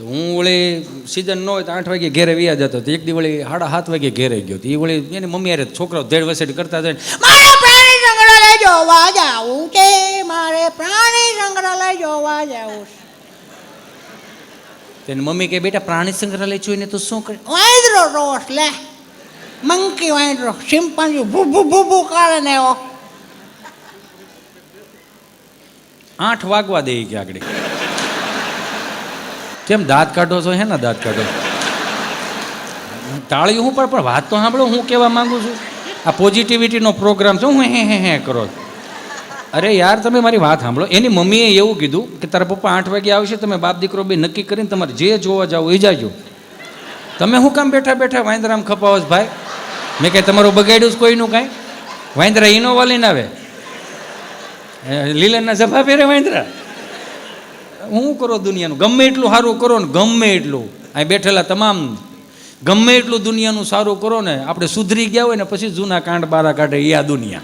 તો હું વળી સિઝન ન હોય તો આઠ વાગે ઘેરે વ્યા જતો તો એક દી વળી સાડા સાત વાગે ઘેરે ગયો તો એ વળી એની મમ્મી અરે છોકરો ધેડ વસેટ કરતા જાય મારે પ્રાણી સંગ્રહાલય જોવા જાવું છે મારે પ્રાણી સંગ્રહાલય જોવા જાવું તેની મમ્મી કે બેટા પ્રાણી સંગ્રહાલય જોઈને તું શું કરે? વાંદરો રોસ લે. મંકી વાંદરો ચિંપાંજી ભૂ ભૂ ભૂ ભૂ કરે ને એવો. આઠ વાગવા દે કે આગળ. કેમ દાંત કાઢો છો? હે ને દાંત કાઢો. તાળીઓ હું પણ પણ વાત તો સાંભળો, હું કહેવા માંગુ છું. આ પોઝિટિવિટીનો પ્રોગ્રામ છે, હું હે હે હે કરો અરે યાર, તમે મારી વાત સાંભળો. એની મમ્મીએ એવું કીધું કે તારા પપ્પા આઠ વાગે આવશે, તમે બાપ દીકરો બે નક્કી કરીને તમારે જે જોવા જાવ એ જાજો. તમે હું કામ બેઠા બેઠા વાંદરામ ખપાવો ભાઈ? મેં કહે તમારું બગાડ્યું કોઈનું કાંઈ? વાંદરા ઇનોવા લઈને આવે. લીલનના જભા પહેરે વાંદરા? હું કરો દુનિયાનું? ગમે એટલું સારું કરો ને ગમે એટલું. અહીં બેઠેલા તમામ ગમે એટલું દુનિયાનું સારું કરો ને, આપણે સુધરી ગયા હોય ને, પછી જૂના કાંડ બારા કાઢે એ આ દુનિયા.